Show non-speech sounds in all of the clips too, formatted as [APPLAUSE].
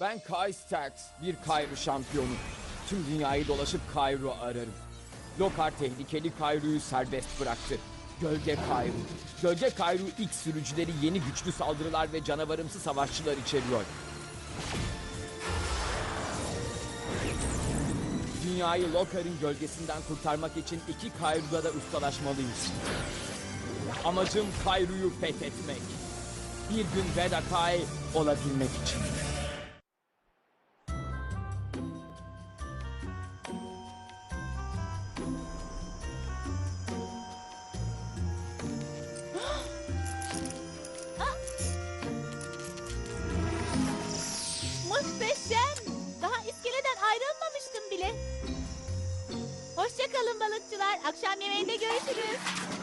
Ben Kai Stax, bir Kayru şampiyonu. Tüm dünyayı dolaşıp Kayru ararım. Lokar tehlikeli Kayru'yu serbest bıraktı. Gölge Kayru. Gölge Kayru ilk sürücüleri yeni güçlü saldırılar ve canavarımsı savaşçılar içeriyor. Dünyayı Lokar'ın gölgesinden kurtarmak için iki Kayru'da da ustalaşmalıyız. Amacım Kayru'yu fethetmek. Bir gün Vedakai olabilmek için. Hoşçakalın balıkçılar. Akşam yemeğinde görüşürüz.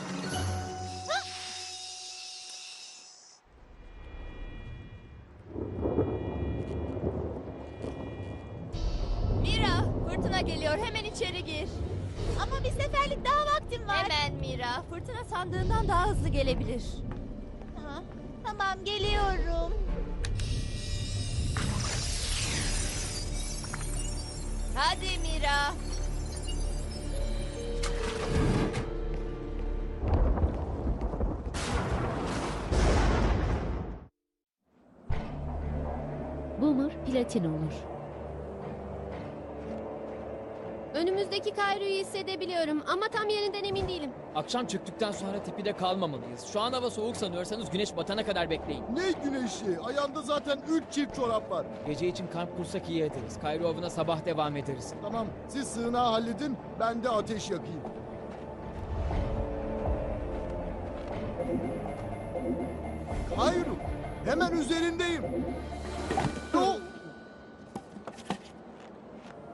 Platin olur. Önümüzdeki Kayru'yu hissedebiliyorum ama tam yerinden emin değilim. Akşam çöktükten sonra tepide kalmamalıyız. Şu an hava soğuk sanıyorsanız güneş batana kadar bekleyin. Ne güneşi? Ayağında zaten üç çift çorap var. Gece için kamp kursak iyi ederiz. Kayru avına sabah devam ederiz. Tamam siz sığınağı halledin ben de ateş yakayım. Kayru hemen üzerindeyim.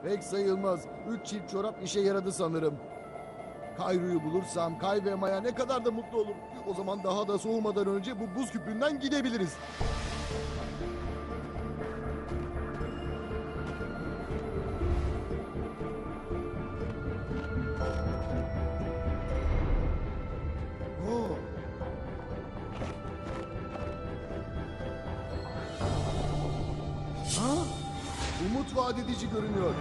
Pek sayılmaz. Üç çift çorap işe yaradı sanırım. Kayru'yu bulursam Kay ve Maya ne kadar da mutlu olur. O zaman daha da soğumadan önce bu buz küpünden gidebiliriz. Vaat edici görünüyor.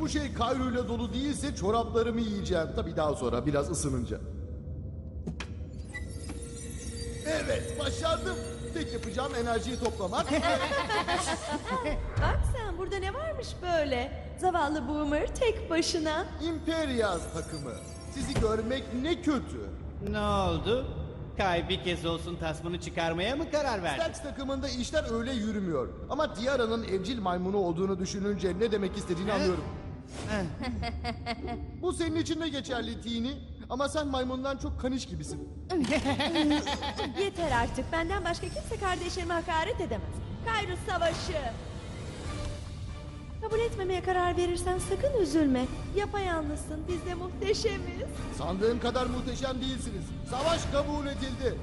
Bu şey kayruyla dolu değilse çoraplarımı yiyeceğim. Tabii daha sonra biraz ısınınca. Evet başardım. Tek yapacağım enerjiyi toplamak. [LAUGHS] Bak sen burada ne varmış böyle? Zavallı Boomer tek başına. Imperial takımı. Sizi görmek ne kötü. Ne oldu? Kay bir kez olsun tasmanı çıkarmaya mı karar verdi? Stax takımında işler öyle yürümüyor. Ama Diara'nın evcil maymunu olduğunu düşününce ne demek istediğini anlıyorum. [LAUGHS] Bu senin için de geçerli Tini. Ama sen maymundan çok kaniş gibisin. [LAUGHS] Yeter artık. Benden başka kimse kardeşlerime hakaret edemez. Kayru savaşı. Kabul etmemeye karar verirsen sakın üzülme. Yapayalnızsın. Biz de muhteşemiz. Sandığım kadar muhteşem değilsiniz. Savaş kabul edildi.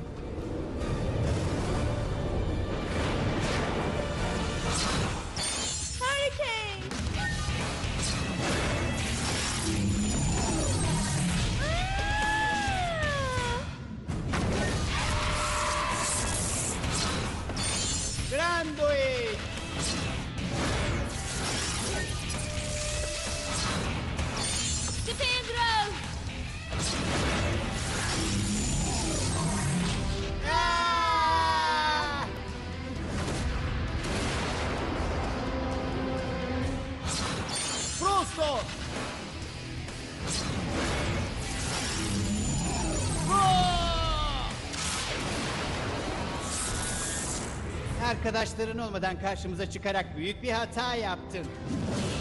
Arkadaşların olmadan karşımıza çıkarak büyük bir hata yaptın.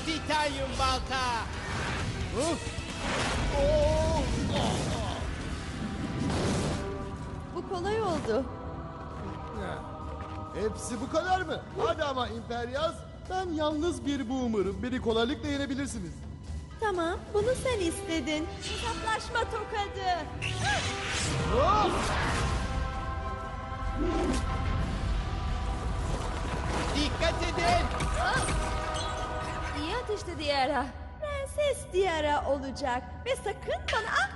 Titanyum balta! Uf! Bu kolay oldu. Hepsi bu kadar mı? Hadi ama İmperyaz. Ben yalnız bir boomer'ım. Beni kolaylıkla yenebilirsiniz. Tamam, bunu sen istedin. Hesaplaşma tokadı. Dikkat edin. Ah! İyi atıştı Diara. Prenses Diara olacak. Ve sakın bana... Ah!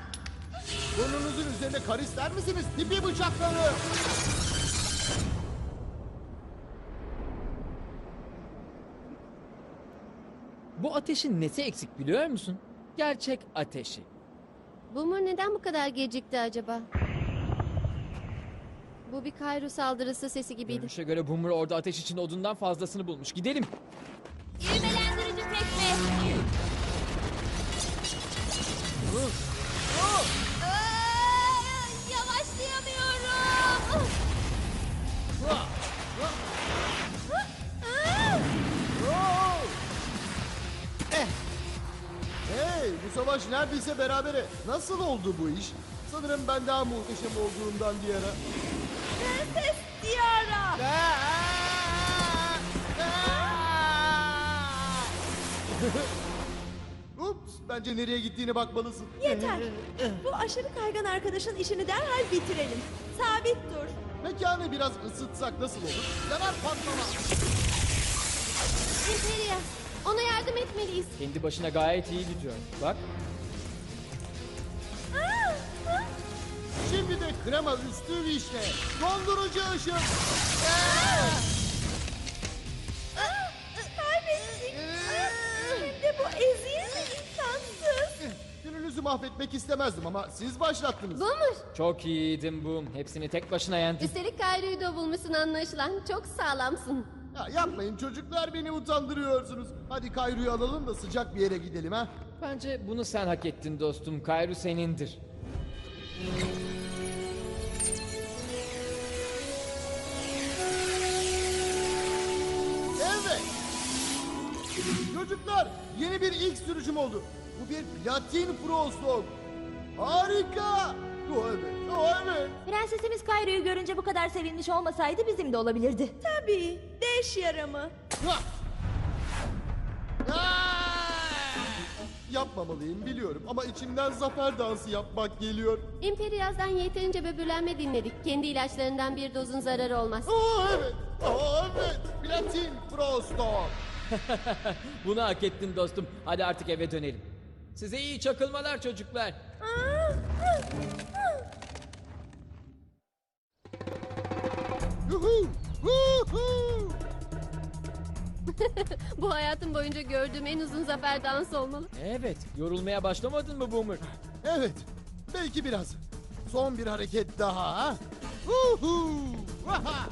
Burnunuzun üzerine kar ister misiniz? Tipi bıçakları. Bu ateşin nesi eksik biliyor musun? Gerçek ateşi. Bumur neden bu kadar gecikti acaba? Bu bir Kayru saldırısı sesi gibiydi. Görünüşe göre Boomer orada ateş için odundan fazlasını bulmuş. Gidelim. İğmelendirici tekme. Aa, savaş neredeyse berabere. Nasıl oldu bu iş? Sanırım ben daha muhteşem olduğumdan bir ara. Prenses Diara. [LAUGHS] Ups bence nereye gittiğine bakmalısın. Yeter. Bu aşırı kaygan arkadaşın işini derhal bitirelim. Sabit dur. Mekanı biraz ısıtsak nasıl olur? Yanar patlama. Imperia, ona yardım etmeliyiz. Kendi başına gayet iyi gidiyor. Bak. Şimdi de krema üstü vişne. Dondurucu ışın. Kaybettik. Hem de bu eziyet ve. Gününüzü mahvetmek istemezdim ama siz başlattınız. Boomer, Çok iyiydin Boom. Hepsini tek başına yendin. üstelik Kayru'yu da bulmuşsun anlaşılan. Çok sağlamsın. Ya yapmayın çocuklar beni utandırıyorsunuz. Hadi Kayru'yu alalım da sıcak bir yere gidelim ha. Bence bunu sen hak ettin dostum. Kayru senindir. Evet. Çocuklar yeni bir ilk sürücüm oldu. Bu bir platin frostog. Harika. O evet, o evet. Prensesimiz Kayru'yu görünce bu kadar sevinmiş olmasaydı bizim de olabilirdi. Tabii. Deş yaramı. Ha! Aa! Yapmamalıyım biliyorum ama içimden zafer dansı yapmak geliyor. Imperiaz'dan yeterince böbürlenme dinledik. Kendi ilaçlarından bir dozun zararı olmaz. Oo evet, oo evet. Platin frostog. [LAUGHS] Bunu hak ettin dostum. Hadi artık eve dönelim. Size iyi çakılmalar çocuklar. Yuhu! [LAUGHS] Bu hayatım boyunca gördüğüm en uzun zafer dansı olmalı. Evet, yorulmaya başlamadın mı Boomer? Evet, belki biraz. Son bir hareket daha. ha? Huhu! Vaha!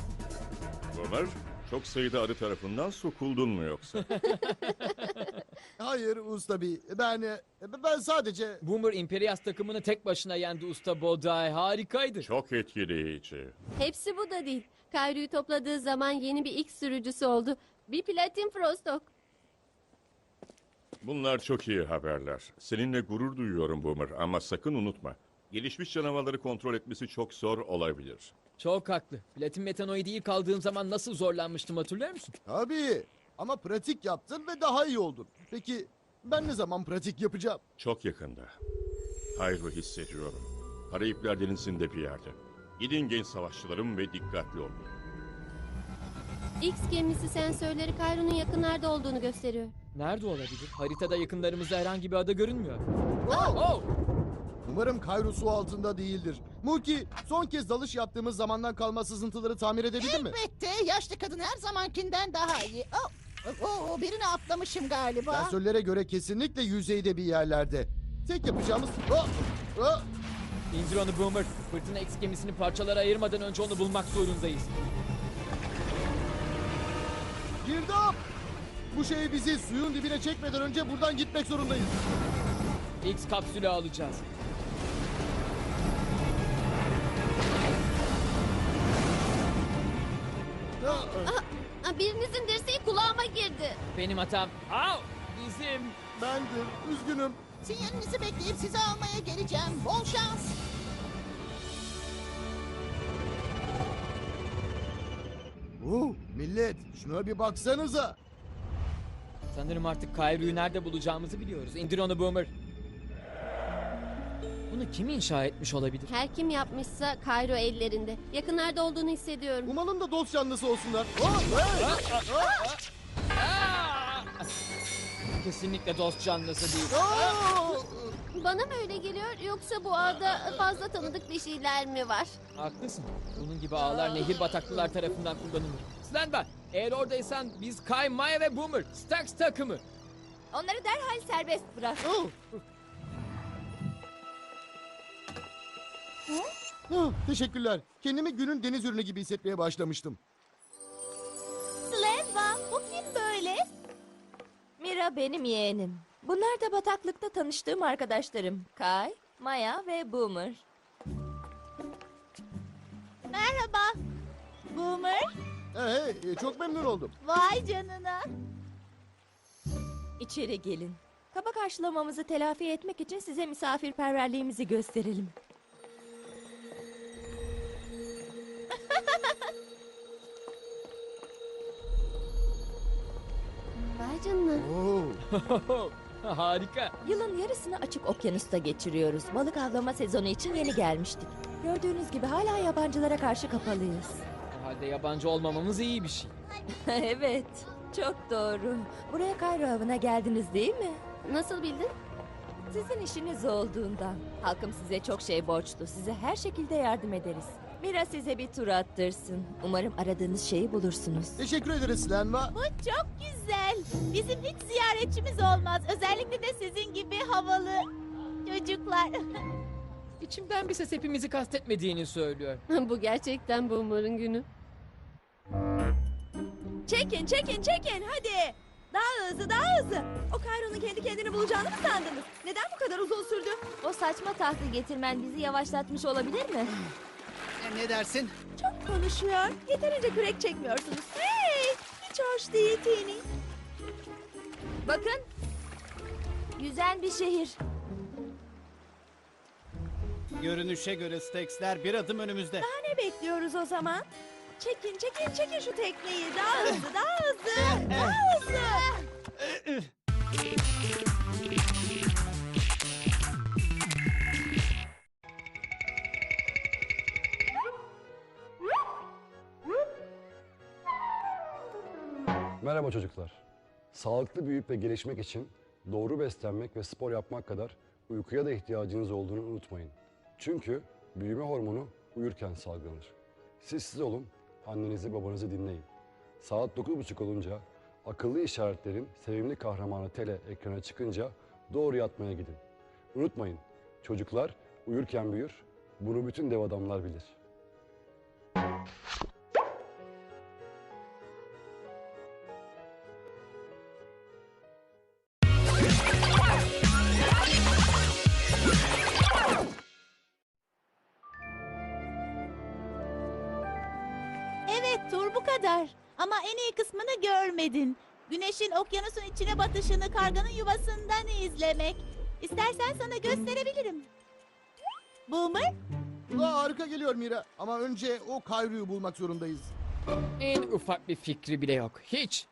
Boomer, çok sayıda arı tarafından sokuldun mu yoksa? [LAUGHS] Hayır usta bir. Ben e, ben sadece Boomer Imperias takımını tek başına yendi usta Boday. Harikaydı. çok etkileyici. Hepsi bu da değil. Kayru'yu topladığı zaman yeni bir ilk sürücüsü oldu. Bir platin frostok. Bunlar çok iyi haberler. Seninle gurur duyuyorum Boomer ama sakın unutma. Gelişmiş canavarları kontrol etmesi çok zor olabilir. Çok haklı. Platin metanoidi ilk aldığım zaman nasıl zorlanmıştım hatırlıyor musun? tabii ama pratik yaptın ve daha iyi oldun. Peki ben ne zaman pratik yapacağım? Çok yakında. Hayrı hissediyorum. Karayipler denizinde bir yerde. Gidin genç savaşçılarım ve dikkatli olun. X gemisi sensörleri Kayru'nun yakınlarda olduğunu gösteriyor. Nerede olabilir? Haritada yakınlarımızda herhangi bir ada görünmüyor. Oh! Oh! Umarım Kayru su altında değildir. Mulki son kez dalış yaptığımız zamandan kalma sızıntıları tamir edebildin mi? Elbette yaşlı kadın her zamankinden daha iyi. Oh, oh, birini atlamışım galiba. Sensörlere göre kesinlikle yüzeyde bir yerlerde. Tek yapacağımız... Oh! Oh! İndir onu Boomer. Fırtına X gemisini parçalara ayırmadan önce onu bulmak zorundayız. Girdap! Bu şey bizi suyun dibine çekmeden önce buradan gitmek zorundayız. X kapsülü alacağız. Ah, Aa, birinizin dirseği kulağıma girdi. Benim hatam. Au! Bizim. Bendim, üzgünüm. Sinyalinizi bekleyip sizi almaya geleceğim. Bol şans. Uh, millet şuna bir baksanıza. Sanırım artık Kairu'yu nerede bulacağımızı biliyoruz. İndir onu Boomer. Bunu kim inşa etmiş olabilir? Her kim yapmışsa Kayru ellerinde. Yakınlarda olduğunu hissediyorum. Umalım da dost canlısı olsunlar. Oh, hey! Kesinlikle dost canlısı değil. Oh! Bana mı öyle geliyor yoksa bu ağda fazla tanıdık bir şeyler mi var? Haklısın. Bunun gibi ağlar nehir bataklılar tarafından kullanılır. Slenba, eğer oradaysan biz Kay, Maya ve Boomer, Stax takımı. Onları derhal serbest bırak. Oh, teşekkürler. Kendimi günün deniz ürünü gibi hissetmeye başlamıştım. Slenva bu kim böyle? Mira benim yeğenim. Bunlar da bataklıkta tanıştığım arkadaşlarım. Kay, Maya ve Boomer. Merhaba. Boomer. Ee, e, çok memnun oldum. Vay canına. İçeri gelin. Kaba karşılamamızı telafi etmek için size misafirperverliğimizi gösterelim. [LAUGHS] Vay canına. Oo. [LAUGHS] [LAUGHS] Harika. Yılın yarısını açık okyanusta geçiriyoruz. Balık avlama sezonu için yeni gelmiştik. Gördüğünüz gibi hala yabancılara karşı kapalıyız. O halde yabancı olmamamız iyi bir şey. [LAUGHS] evet, çok doğru. Buraya Kayro avına geldiniz değil mi? Nasıl bildin? Sizin işiniz olduğundan. Halkım size çok şey borçlu. Size her şekilde yardım ederiz. Mira size bir tur attırsın. Umarım aradığınız şeyi bulursunuz. Teşekkür ederiz Lenva. Bu çok güzel. Bizim hiç ziyaretçimiz olmaz. Özellikle de sizin gibi havalı çocuklar. [LAUGHS] İçimden bir ses hepimizi kastetmediğini söylüyor. [LAUGHS] Bu gerçekten Boomer'ın günü. Çekin, çekin, çekin hadi. Daha hızlı, daha hızlı. O Kayro'nun kendi kendini bulacağını mı sandınız? Neden bu kadar uzun sürdü? O saçma tahtı getirmen bizi yavaşlatmış olabilir mi? [SIGHS] E, Ne dersin? Çok konuşuyor. Yeterince kürek çekmiyorsunuz. Hey! Hiç hoş değil Tini. Bakın. Yüzen bir şehir. Görünüşe göre Stax'ler bir adım önümüzde. Daha ne bekliyoruz o zaman? Çekin, çekin, çekin şu tekneyi. Daha hızlı, daha hızlı. Daha hızlı. [LAUGHS] Merhaba çocuklar. Sağlıklı büyüyüp ve gelişmek için doğru beslenmek ve spor yapmak kadar uykuya da ihtiyacınız olduğunu unutmayın. Çünkü büyüme hormonu uyurken salgılanır. Siz siz olun, annenizi babanızı dinleyin. Saat 9.30 olunca akıllı işaretlerin sevimli kahramanı Tele ekrana çıkınca doğru yatmaya gidin. Unutmayın, çocuklar uyurken büyür, bunu bütün dev adamlar bilir. Ama en iyi kısmını görmedin. Güneşin okyanusun içine batışını karganın yuvasından izlemek. İstersen sana gösterebilirim. Boomer? Kulağa harika geliyor Mira. Ama önce o Kayru'yu bulmak zorundayız. En ufak bir fikri bile yok. Hiç.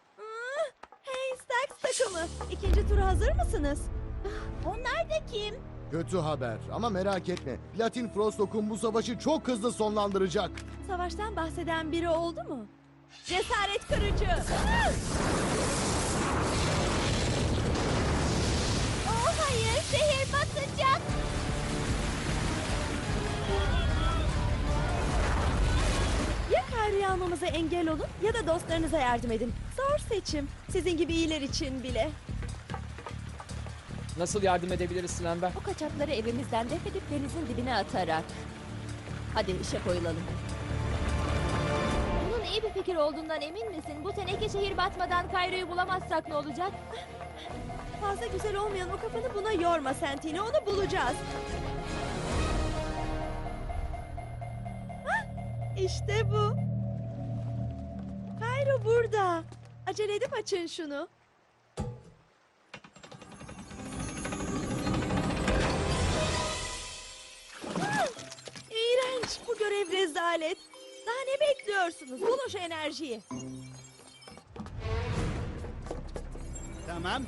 Hey Stax takımı. İkinci tura hazır mısınız? Onlar da kim? Kötü haber ama merak etme. Platin Frostok'un bu savaşı çok hızlı sonlandıracak. Savaştan bahseden biri oldu mu? Cesaret kırıcı. Oh hayır şehir batacak. Ya Kayru'yu almamıza engel olun ya da dostlarınıza yardım edin. Zor seçim. Sizin gibi iyiler için bile. Nasıl yardım edebiliriz Slenber? Bu kaçakları evimizden def edip denizin dibine atarak. Hadi işe koyulalım. İyi bir fikir olduğundan emin misin? Bu teneke şehir batmadan Kayro'yu bulamazsak ne olacak? Fazla güzel olmayan o kafanı buna yorma Sentini. Onu bulacağız. Hah, İşte bu. Kayro burada. Acele edip açın şunu. Ah, İğrenç. Bu görev rezalet. Daha ne bekliyorsunuz? Bulun şu enerjiyi. Tamam.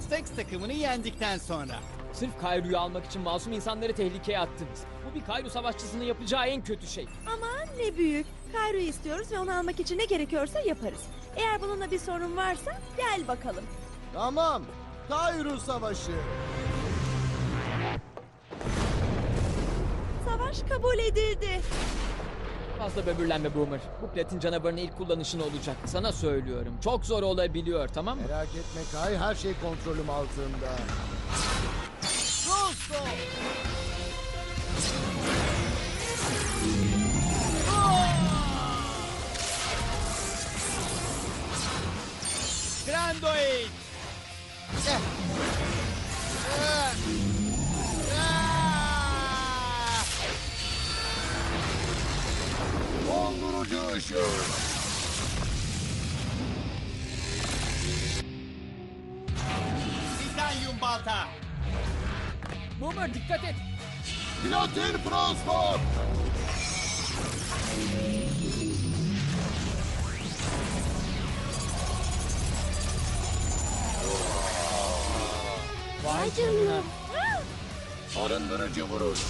Stax takımını yendikten sonra. Sırf Kayru'yu almak için masum insanları tehlikeye attınız. Bu bir Kayru savaşçısının yapacağı en kötü şey. Aman ne büyük. Kayro'yu istiyoruz ve onu almak için ne gerekiyorsa yaparız. Eğer bununla bir sorun varsa gel bakalım. Tamam. Kayru savaşı. Savaş kabul edildi. Fazla böbürlenme Boomer. Bu platin canavarının ilk kullanışın olacak. Sana söylüyorum. Çok zor olabiliyor tamam mı? Merak etme Kay, her şey kontrolüm altında. Russo! Grandoid. Dondurucu ışık! Titanyum balta. Boomer dikkat et. Platin fosfor! Vay canına. Arındırıcı vuruş!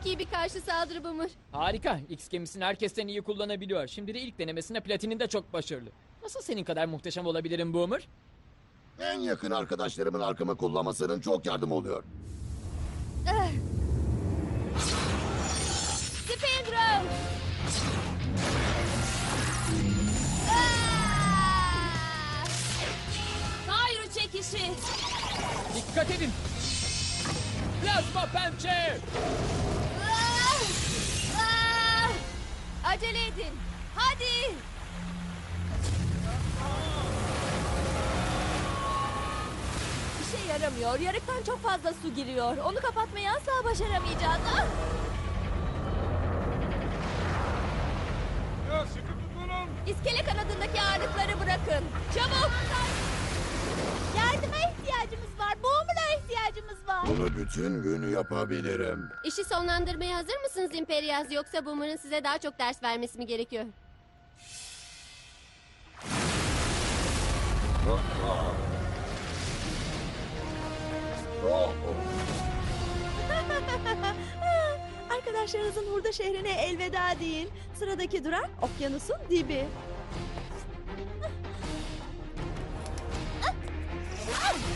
Çok iyi bir karşı saldırı Boomer. Harika. X gemisini herkesten iyi kullanabiliyor. Şimdi de ilk denemesinde platinin de çok başarılı. Nasıl senin kadar muhteşem olabilirim Boomer? En yakın arkadaşlarımın arkamı kullanmasının çok yardım oluyor. Spin Throw. Ah! Kayru çekişi. Dikkat edin. Plazma pençe. Acele edin. Hadi. İşe yaramıyor. Yarıktan çok fazla su giriyor. Onu kapatmayı asla başaramayacağız. Ah! İskele kanadındaki ağırlıkları bırakın. Çabuk. Bunu bütün gün yapabilirim. İşi sonlandırmaya hazır mısınız İmperyaz? Yoksa Boomer'ın size daha çok ders vermesi mi gerekiyor? [LAUGHS] Arkadaşlarınızın hurda şehrine elveda deyin. Sıradaki durak okyanusun dibi. Boomer,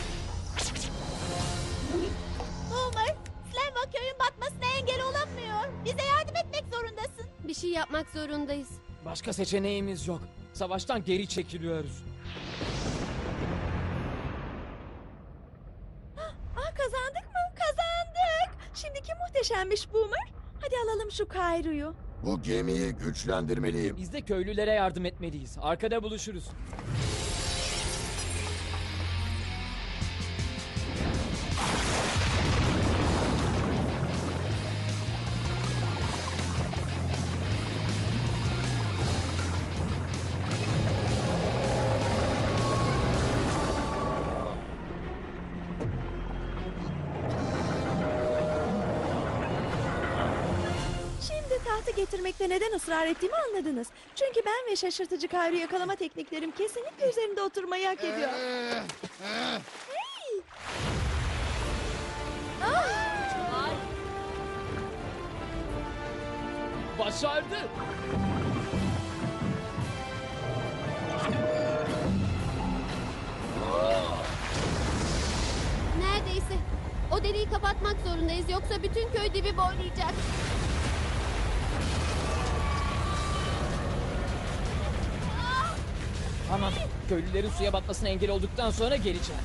[LAUGHS] Slenva köyün batmasına engel olamıyor. Bize yardım etmek zorundasın. Bir şey yapmak zorundayız. Başka seçeneğimiz yok. Savaştan geri çekiliyoruz. [GASPS] Aa, kazandık mı? Kazandık. Şimdi kim muhteşemmiş Boomer? Hadi alalım şu Kayru'yu. Bu gemiyi güçlendirmeliyim. Biz de köylülere yardım etmeliyiz. Arkada buluşuruz. Getirmekte neden ısrar ettiğimi anladınız. Çünkü ben ve şaşırtıcı Kayru yakalama tekniklerim kesinlikle üzerinde oturmayı hak ediyor. hey! Ah! Başardı. Neredeyse. O deliği kapatmak zorundayız yoksa bütün köy dibi boylayacak. Tamam. Köylülerin suya batmasına engel olduktan sonra geri çağır.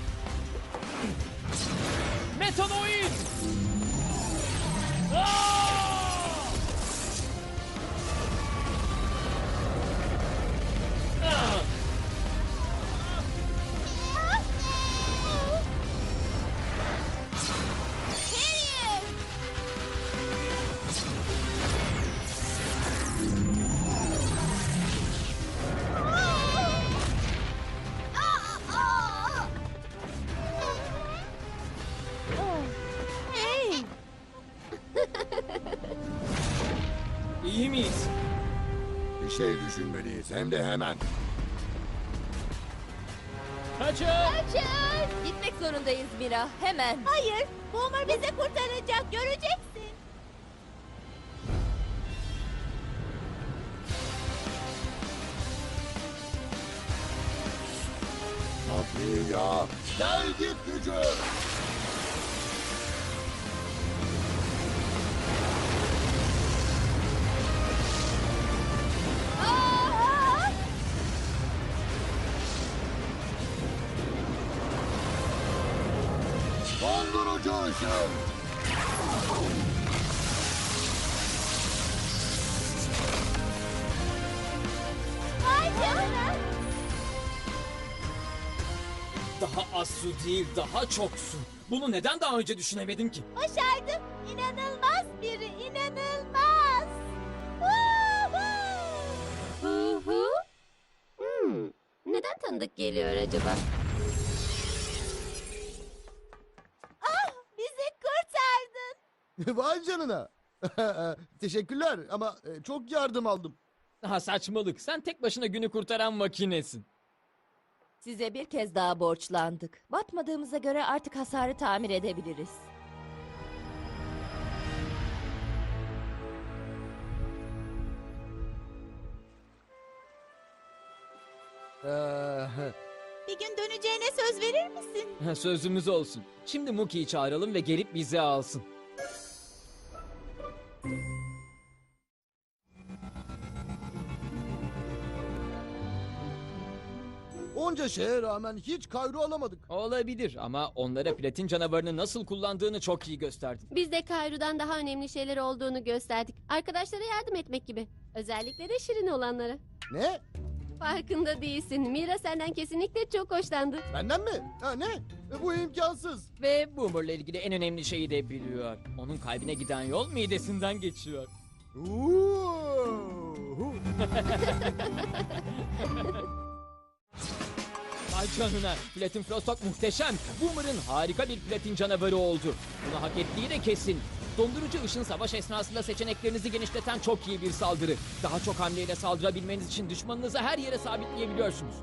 Metanoid! Aa! Hem de hemen. Kaçın! Gitmek zorundayız Mira. Hemen. Hayır, Boomer bizi kurtaracak. Göreceksin. Tabii ya. Gel git gücü. Daha az su değil, daha çok su. Bunu neden daha önce düşünemedim ki? Başardım. İnanılmaz biri. inanılmaz. Woohoo! Hu hu. Hmm. Neden tanıdık geliyor acaba? [LAUGHS] Vay canına. [LAUGHS] Teşekkürler ama e, çok yardım aldım. Daha saçmalık. Sen tek başına günü kurtaran makinesin. Size bir kez daha borçlandık. Batmadığımıza göre artık hasarı tamir edebiliriz. Ee, Bir gün döneceğine söz verir misin? [LAUGHS] Sözümüz olsun. Şimdi Muki'yi çağıralım ve gelip bizi alsın. Onca şeye rağmen hiç kayru alamadık. Olabilir ama onlara platin canavarını nasıl kullandığını çok iyi gösterdin. Biz de Kayru'dan daha önemli şeyler olduğunu gösterdik. Arkadaşlara yardım etmek gibi. Özellikle de şirin olanlara. Ne? Farkında değilsin. Mira senden kesinlikle çok hoşlandı. Benden mi? Ha, ne? E, bu imkansız. Ve Boomer'la ilgili en önemli şeyi de biliyor. Onun kalbine giden yol midesinden geçiyor. Uuu. [LAUGHS] Vay canına. Platin Frostok muhteşem. Boomer'ın harika bir platin canavarı oldu. Bunu hak ettiği de kesin. Dondurucu ışın savaş esnasında seçeneklerinizi genişleten çok iyi bir saldırı. Daha çok hamleyle saldırabilmeniz için düşmanınızı her yere sabitleyebiliyorsunuz.